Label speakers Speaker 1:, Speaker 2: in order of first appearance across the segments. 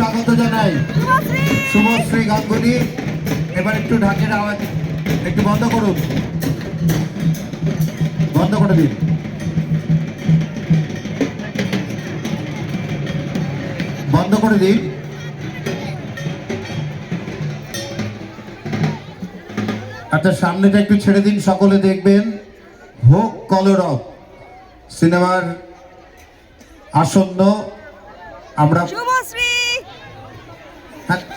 Speaker 1: স্বাগত জানাই। শুভশ্রী গাঙ্গুলি, এবার একটু ঢাকের আওয়াজ, একটু বন্ধ করুন। বন্ধ করে দিন। বন্ধ করে দিন। আচ্ছা সামনেটা একটু ছেড়ে দিন, সকলে দেখবেন। হোক কলরব, সিনেমার আসন্ন, আমরা
Speaker 2: শুভশ্রী!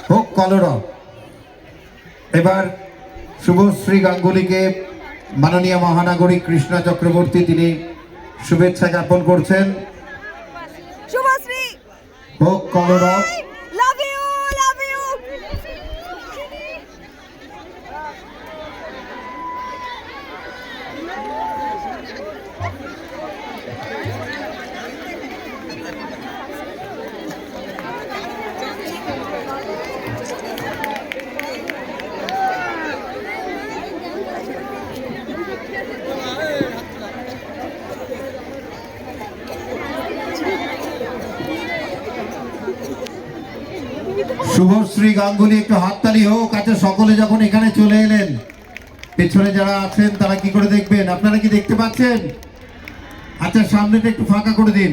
Speaker 1: হোক কলরব। এবার শুভশ্রী গাঙ্গুলিকে মাননীয় মহানাগরিক কৃষ্ণা চক্রবর্তী তিনি শুভেচ্ছা জ্ঞাপন করছেন। হোক কলরব। শুভশ্রী গাঙ্গুলি, একটু হাততালি হোক। আচ্ছা সকলে যখন এখানে চলে এলেন, পেছনে যারা আছেন, তারা কি করে দেখবেন? আপনারা কি দেখতে পাচ্ছেন? আচ্ছা সামনেটা একটু ফাঁকা করে দিন।